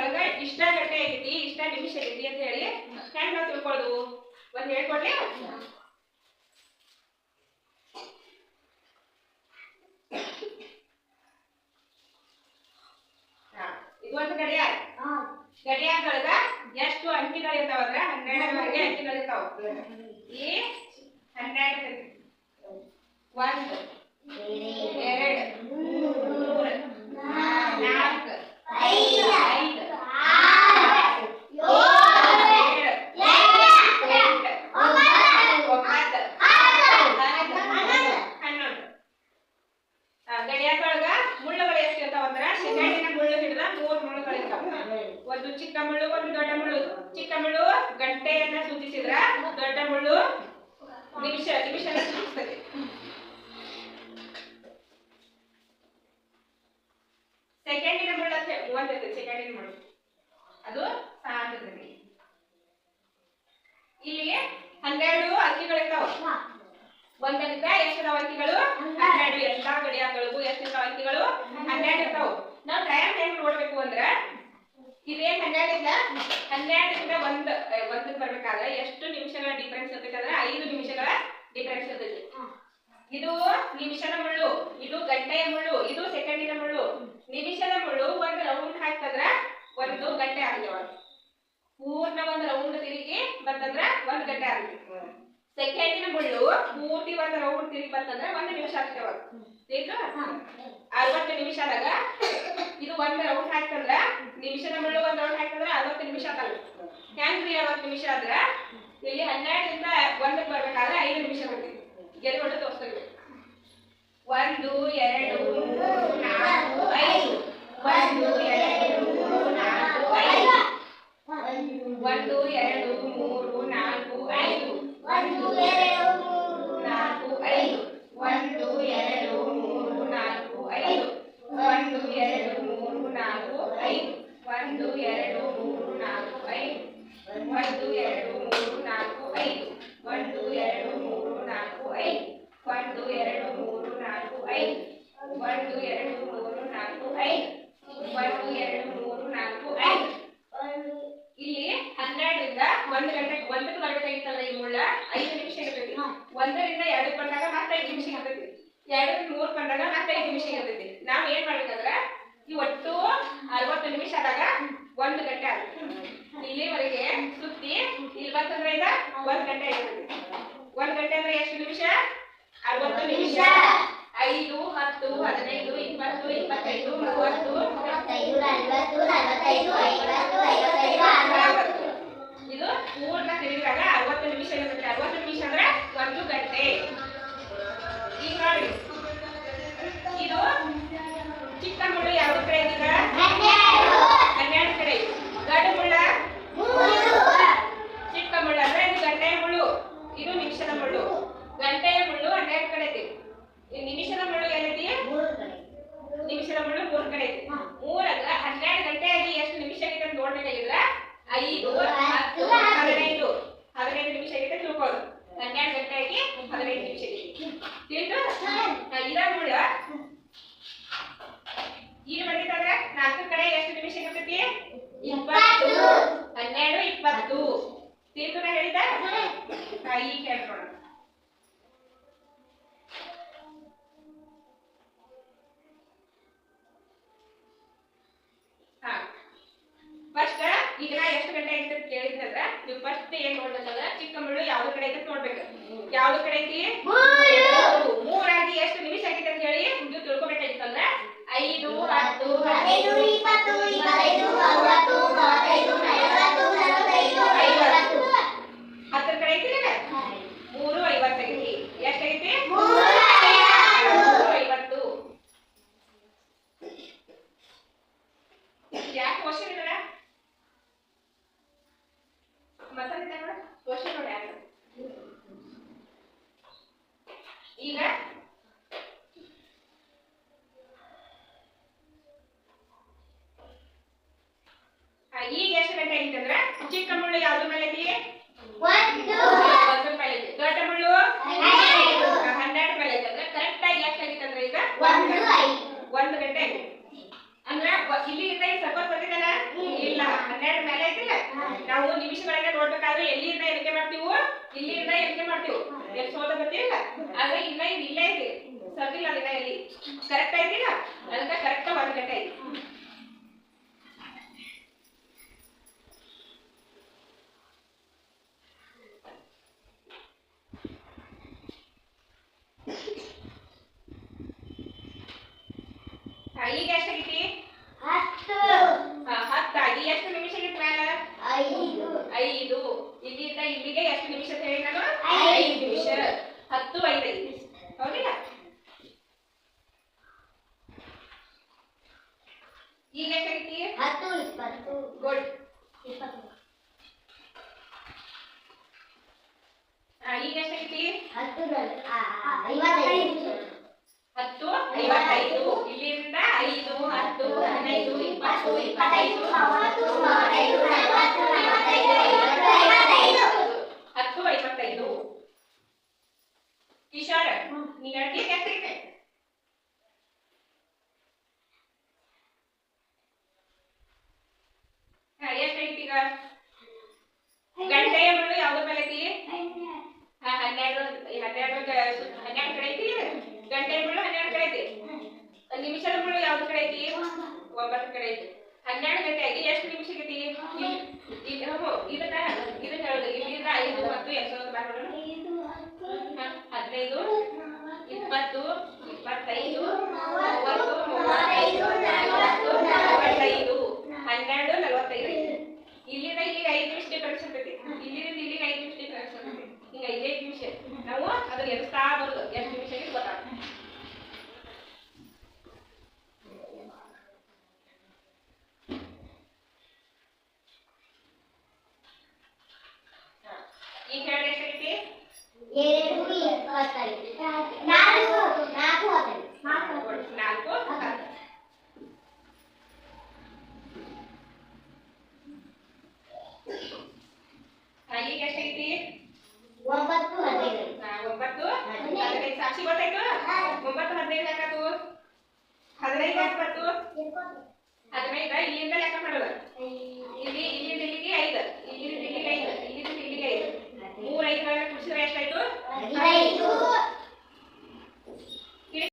ಒಳಗ ಇಷ್ಟ ಗಂಟೆ ಆಗೈತಿ ಇಷ್ಟ ನಿಮಿಷ ಆಗೈತಿ ಅಂತ ಹೇಳಿ ಹೆಂಗ್ ನಾವು ತಿಳ್ಕೊಳ್ಳೋದು ಒಂದ್ ಹೇಳ್ಕೊಡ್ಲಿ? ಹಾ, ಇದು ಒಂದು ಗಡಿಯಾರ. ಗಡಿಯಾರದೊಳಗ ಎಷ್ಟು ಅಂಕಿಗಳು ಅಂದ್ರೆ ಹನ್ನೆರಡರವರೆಗೆ ಅಂಕಿಗಳು ಇರ್ತಾವ. ಈ ಹನ್ನೆರಡು ಒಂದು ಎರಡು ನಿಮಿಷ ನಿಮಿಷ ಸೆಕೆಂಡಿನ ಮುಳ್ಳು ಅಂತ ಒಂದೈತೆ ಸೆಕೆಂಡಿನ ಮುಳ್ಳು ಅದು ಸಾಂದ್ರದಲ್ಲಿ ಇಲ್ಲಿಗೆ ಹನ್ನೆರಡು ಅಕ್ಕಿಗಳಿರ್ತಾವ ಒಂದರಿಂದ ಎಷ್ಟಿದಾವ ಅಕ್ಕಿಗಳು ಹನ್ನೆರಡು. ಎಲ್ಲಾ ಗಡಿಯಾಗಳಿಗೂ ಎಷ್ಟಿರ್ತಾವ ಅಕ್ಕಿಗಳು ಹನ್ನೆರಡು. ಇರ್ತಾವ. ನಾವು ಟೈಮ್ ಹೆಂಗ್ ನೋಡ್ಬೇಕು ಅಂದ್ರ ಇದೇನ್ ಹನ್ನೆರಡು ಇಲ್ಲ? ಹನ್ನೆರಡರಿಂದ ಒಂದ್ ಒಂದ್ ಎಷ್ಟು ನಿಮಿಷಗಳ ಡಿಫರೆನ್ಸ್ ಇರ್ತೈತೆ ಐದು ನಿಮಿಷಗಳ ಡಿಫರೆನ್ಸ್ ಇರ್ತೈತಿ. ಇದು ನಿಮಿಷದ ಮುಳ್ಳು ಇದು ಗಂಟೆಯ ಮುಳ್ಳು ಇದು ಸೆಕೆಂಡಿನ ಮುಳ್ಳು. ನಿಮಿಷದ ಮುಳ್ಳು ಒಂದು ರೌಂಡ್ ಹಾಕ್ತಂದ್ರ ಒಂದು ಗಂಟೆ ಆಗ್ಯಾವ ಪೂರ್ಣ ಒಂದು ರೌಂಡ್ ತಿರುಗಿ ಬಂತಂದ್ರ ಒಂದು ಗಂಟೆ ಆಗ್ತೈತಿ. ಸೆಕೆಂಡಿನ ಮುಳ್ಳು ಪೂರ್ತಿ ಒಂದು ರೌಂಡ್ ತಿರುಗಿ ಬಂತಂದ್ರ ಒಂದು ನಿಮಿಷ ಆಗ್ತೇವ ಅರವತ್ತು ನಿಮಿಷದಾಗ ಇದು ಒಂದು ರೌಂಡ್ ಹಾಕ್ತಂದ್ರ ನಿಮಿಷದ ಮುಳ್ಳು ಒಂದು ರೌಂಡ್ ಹಾಕ್ತಂದ್ರ ಅರವತ್ತು ನಿಮಿಷ ಆಗಲ್ಲ ಹೆಂಗ್ರಿ ಅರವತ್ತು ನಿಮಿಷ ಆದ್ರೆ. ಇಲ್ಲಿ ಹನ್ನೆರಡರಿಂದ ಒಂದಕ್ಕೆ ಬರ್ಬೇಕಾದ್ರೆ ಐದು ನಿಮಿಷ ಗೆದ್ದು ಹೊಡೆದು ತೋರಿಸ್ತೀವಿ. ಒಂದು, ಎರಡು, ಮೂರು, ನಾಲ್ಕು, ಐದು. ಒಂದು, ಎರಡು, ಮೂರು, ನಾಲ್ಕು, ಐದು. ಒಂದು, ಎರಡು, ಮೂರು, ನಾಲ್ಕು, ಐದು. ಒಂದು ನಾಲ್ಕು, ಐದು. ಒಂದು ಎರಡು ಮೂರು ನಾಲ್ಕು ಐದು ಒಂದು ಎರಡು ಮೂರು ನಾಲ್ಕು ಐದು ಒಂದು ಎರಡು ಮೂರು ನಾಲ್ಕು ಐದು ಒಂದು ಎರಡು ಮೂರು ನಾಲ್ಕು ಐದು ಒಂದು ಎರಡು ಮೂರು ನಾಲ್ಕು ಐದು ಒಂದು ಎರಡು ಮೂರು ನಾಲ್ಕು ಐದು ಒಂದು ಎರಡು ಮೂರು ನಾಲ್ಕು ಐದು ಒಂದು ಎರಡು ಮೂರು ನಾಲ್ಕು ಐದು ಇಲ್ಲಿ ಹನ್ನೆರಡರಿಂದ ಒಂದ್ ಗಂಟೆ ಒಂದಕ್ಕೆ ಬರ್ಬೇಕಾಗಿತ್ತಲ್ಲ ಈ ಮುಳ್ಳ. ಐದು ನಿಮಿಷ ಇರ್ತೈತಿ ಒಂದರಿಂದ ಎರಡಕ್ಕೆ ಬಂದಾಗ ಮತ್ತೆ ಐದು ನಿಮಿಷ ಇರ್ತೈತಿ ಎರಡರಿಂದ ಮೂರ್ ಬಂದಾಗ ಮತ್ತೆ ಐದು ನಿಮಿಷ ಇರ್ತೈತಿ ನಾವ್ ಏನ್ ಮಾಡ್ಬೇಕಂದ್ರ ಈ ಒಟ್ಟು ಅರವತ್ತು ನಿಮಿಷ ಆದಾಗ ಒಂದ್ ಗಂಟೆ ಆಗುತ್ತೆ ಇಲ್ಲಿವರೆಗೆ ಸುತ್ತಿ ಇಲ್ಲಿ ಬಂತಂದ್ರೆ ಈಗ ಒಂದ್ ಗಂಟೆ ಇರ್ತೈತಿ ಒಂದ್ ಗಂಟೆ ಅಂದ್ರೆ ಎಷ್ಟು ನಿಮಿಷ? ಅರವತ್ತು ನಿಮಿಷ. ಐದು ಹತ್ತು ಹದಿನೈದು ಇಪ್ಪತ್ತು ಇಪ್ಪತ್ತೈದು ಮೂವತ್ತು. ತಿಳಿತು ನಾ ಹೇಳಿದ ಕೇಳ್ಕೊಳ್ಳೋಣ. ಫಸ್ಟ್ ಈಗ ನಾ ಎಷ್ಟು ಗಂಟೆ ಐತೆ ಅಂತ ನೀವು ಫಸ್ಟ್ ಏನ್ ನೋಡ್ಬೇಕಂದ್ರ ಚಿಕ್ಕ ಯಾವ ಕಡೆ ಐತೆ ನೋಡ್ಬೇಕು. ಯಾವ ಕಡೆ ಐತಿ? ಮೂರು. ಮೂರಾಗಿ ಎಷ್ಟು ನಿಮಿಷ ಆಗೈತೆ ಅಂತ ಹೇಳಿ, ನೀವು ತಿಳ್ಕೊಬೇಕಾಗಿತ್ತಂದ್ರ ಐದು, ಹತ್ತು, ಹದಿನೈದು ಹತ್ತರ ಕ್ವಶನ್ ಇದೆಯಾ ಮತ್ತೊಂದಿದೆ ನೋಡ ಈಗ ಈಗ ಎಷ್ಟು ಗಂಟೆ ಐತಂದ್ರೆ ಚಿಕ್ಕ ಮುಳ್ಳು ಯಾವ್ದ್ರ ಮೇಲೆ ಐತಿ? ಒಂದ್ರ ಮೇಲೆ ಐತಿ. ದೊಡ್ಡ ಮುಳ್ಳು ಹನ್ನೆರಡು ಮೇಲೆ ಐತಿ. ಅಂದ್ರೆ ಕರೆಕ್ಟ್ ಆಗಿ ಎಷ್ಟು ಈಗ? ಒಂದು. ಗಂಟೆ ಅಂದ್ರೆ ಇಲ್ಲಿ ಇದೆ ಸ್ವಲ್ಪ ಹನ್ನೆರಡು ಮೇಲೆ ಐತಿಲ್ಲ ನಾವು ನಿಮಿಷಗಳಿಗೆ ನೋಡ್ಬೇಕಾದ್ರೆ ಎಲ್ಲಿ ಇಂದ ಎಣಿಕೆ ಮಾಡ್ತೀವ ಇಲ್ಲಿಂದ ಎಣಿಕೆ ಮಾಡ್ತೀವು. ಎಲ್ಲಿ ಸೋದ ಬರ್ತೀವಿಲ್ಲ ಆದ್ರೆ ಇನ್ನ ಇಲ್ಲೇ ಐತಿ ಸರ್ದಿಲ್ಲ ಅದಿನ ಎಲ್ಲಿ ಕರೆಕ್ಟ್ ಐತಿಲ್ಲ ಅದಕ್ಕೆ ಕರೆಕ್ಟ್ ಒಂದು ಗಂಟೆ ಐತಿ ಈಗ ಎಷ್ಟಾಗೈತಿ ಹತ್ತು ಇಪ್ಪತ್ತು ಗುಡ್ ಇಪ್ಪತ್ತು ಈಗ ಎಷ್ಟಾಗೈತಿ ಹತ್ತು ರ- ಆ, ಆ, ಐವತ್ತೈದು ಹತ್ತು ಐವತ್ತೈದು ಇಲ್ಲಿಂದ ಐದು ಹತ್ತು ಹದಿನೈದು ಇಪ್ಪತ್ತು ಇಪ್ಪತ್ತೈದು ಮೂವತ್ತು, ಮೂವತ್ತೈದು, ನಲವತ್ತು, ನಲವತ್ತೈದು, ಐವತ್ತು, ಐವತ್ತೈದು. ಹತ್ತು ಐವತ್ತೈದು ಕಿಶೋರ್ ನೀ ಹೇಳ್ತೀಯ ಎಷ್ಟಾಗೈತೆ ಹಾ ಈಗ ಗಂಟೆಯ ಮಣ್ಣು ಯಾವ್ದ್ರ ಮೇಲೆ ಐತಿ ಹಾ, ಹನ್ನೆರಡು ಹನ್ನೆರಡು ಹನ್ನೆರಡು ಕಡೆ ಐತಿ ಗಂಟೆ ಮುಳ್ಳು ಹನ್ನೆರಡು ಕಡೆ ಐತಿ ನಿಮಿಷದ ಮುಳ್ಳು ಯಾವ್ದು ಕಡೆ ಐತಿ ಒಂಬತ್ತು ಕಡೆ ಐತಿ ಹನ್ನೆರಡು ಗಂಟೆ ಆಗಿ ಎಷ್ಟು ನಿಮಿಷ ಐತಿ ಇದನ್ನ ಇದನ್ನ ಹೇಳುದು ಇಲ್ಲಿಂದ ಐದು ಮತ್ತು ಎಷ್ಟು ಅಂತ ಹದಿನೈದು ಇಪ್ಪತ್ತು ಇಪ್ಪತ್ತೈದು ಮೂವತ್ತು ಮೂವತ್ತೈದು ನಲವತ್ತು ನಲವತ್ತೈದು ಹನ್ನೆರಡು ನಲವತ್ತೈದು ಐತಿ ಇಲ್ಲಿಂದ ಇಲ್ಲಿಗೆ ಐದು ನಿಮಿಷ ಡಿಫರೆನ್ಸ್ ಇರ್ತೈತಿ ಇಲ್ಲಿಂದ ಇಲ್ಲಿಗೆ ಐದು ನಿಮಿಷ ಡಿಫರೆನ್ಸ್ ಇರ್ತೈತಿ ಹಿಂಗ ಐದೈದು ನಿಮಿಷ ನಾವು ಅದನ್ನ ಎಣಿಸ್ತಾ ಬರುದು ಎಷ್ಟು ನಿಮಿಷ ಆಗಿತ್ತು ಗೊತ್ತಾಗ್ತದೆ ಹಾ. ಈಗ ಹೇಳಿ ಎಷ್ಟಾಗೈತಿ ಎರಡು ಇಪ್ಪತ್ತೈದು ನಾಲ್ಕು ನಾಲ್ಕು ಹತ್ತೈದು ನಾಲ್ಕು ಹತ್ತು. ಹಾ, ಈಗ ಎಷ್ಟಾಗೈತಿ ಒಂಬತ್ತು ಹದಿನೈದು ಹಾ, ಒಂಬತ್ತು ಹದಿನೈದು ಸಾಕ್ಷಿ ಗೊತ್ತಾಯ್ತು ಒಂಬತ್ತು ಹದಿನೈದು ಯಾಕಾತು ಹದಿನೈದು ಯಾಕೆ ಬಂತು ಹದಿನೈದ ಇಲ್ಲಿಂದ ಲೆಕ್ಕ ಮಾಡೋದು? ಇಲ್ಲಿ ಇಲ್ಲಿಂದ ಇಲ್ಲಿಗೆ ಐದು. ಇಲ್ಲಿಂದ ಇಲ್ಲಿಗೆ ಐದು. ಇಲ್ಲಿಗೆ ಐದು. ಮೂರ್ ಐದು ಕುಡಿಸಿದ್ರೆ ಎಷ್ಟಾಯ್ತು?